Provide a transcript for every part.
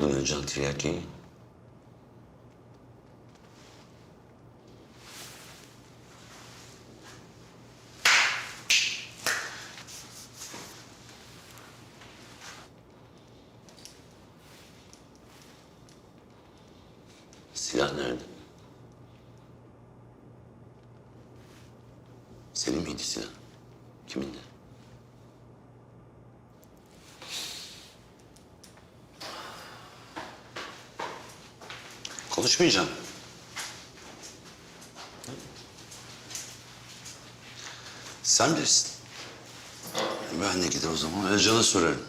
vurdun Özcan Tiryaki'yi? Silah nerede? Senin miydi silah? Kimindi? Konuşmayacağım. Sen bilirsin. Ben de gider o zaman Özcan'a sorarım.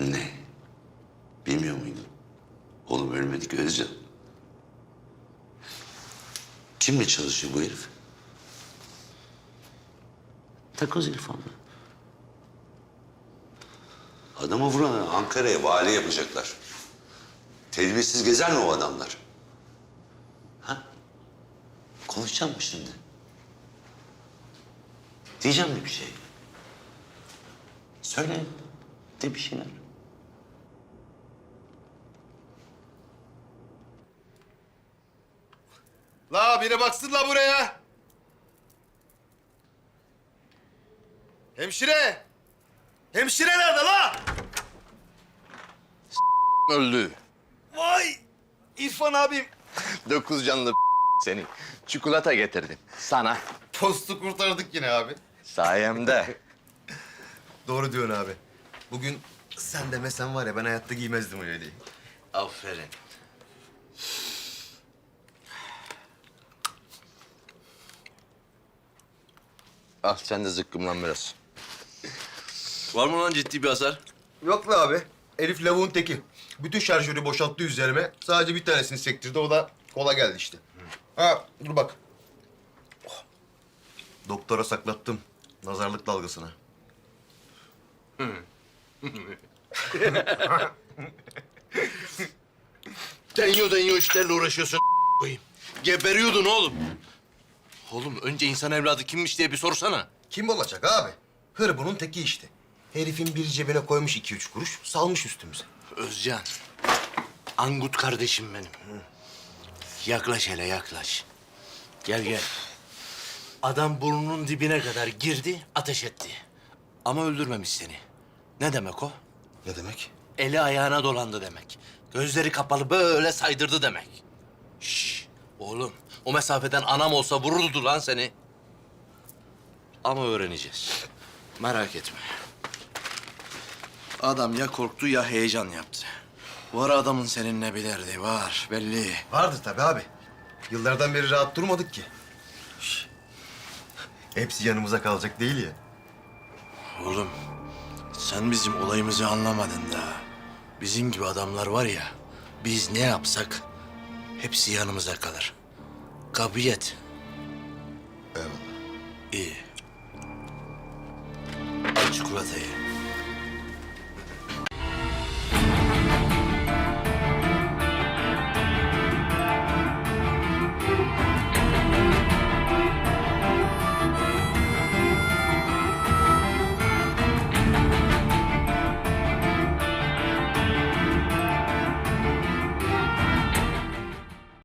Ne? Bilmiyor muydun? Oğlum ölmedi ki Özcan. Kimle çalışıyor bu herif? Takoz İrfan'la. Adamı vuran Ankara'ya vali yapacaklar. Tedbirsiz gezer mi o adamlar? Ha? Konuşacağım mı şimdi? Diyeceğim mi bir şey? Söyle. De bir şeyler. La biri baksın la buraya. Hemşire! Hemşire nerede la? Öldü. Vay! İrfan abim. Dokuz canlı seni. Çikolata getirdim sana. Postu kurtardık yine abi. Sayemde. Doğru diyorsun abi. Bugün sen demesen var ya ben hayatta giymezdim öyle değil. Aferin. Al sen de zıkkımlan biraz. Var mı lan ciddi bir hasar? Yok be abi. Elif lavuğun teki. Bütün şarjörü boşalttı üzerime. Sadece bir tanesini sektirdi. O da kola geldi işte. Ha dur bak. Oh. Doktora saklattım. Nazarlık dalgasına. Deniyor deniyor işlerle uğraşıyorsun koyayım. Geberiyordun oğlum. Oğlum önce insan evladı kimmiş diye bir sorsana. Kim olacak abi? Hırbunun teki işte. Herifin bir cebine koymuş iki üç kuruş, salmış üstümüze. Özcan. Angut kardeşim benim. Yaklaş hele yaklaş. Gel gel. Adam burnunun dibine kadar girdi, ateş etti. Ama öldürmemiş seni. Ne demek o? Ne demek? Eli ayağına dolandı demek. Gözleri kapalı böyle saydırdı demek. Şş, oğlum o mesafeden anam olsa vururdu lan seni. Ama öğreneceğiz. Merak etme. Adam ya korktu ya heyecan yaptı. Var adamın seninle bir derdi var belli. Vardır tabii abi. Yıllardan beri rahat durmadık ki. Şş. Hepsi yanımıza kalacak değil ya. Oğlum sen bizim olayımızı anlamadın da. Bizim gibi adamlar var ya biz ne yapsak hepsi yanımıza kalır. Kabiyet. Eyvallah. İyi. Al çikolatayı.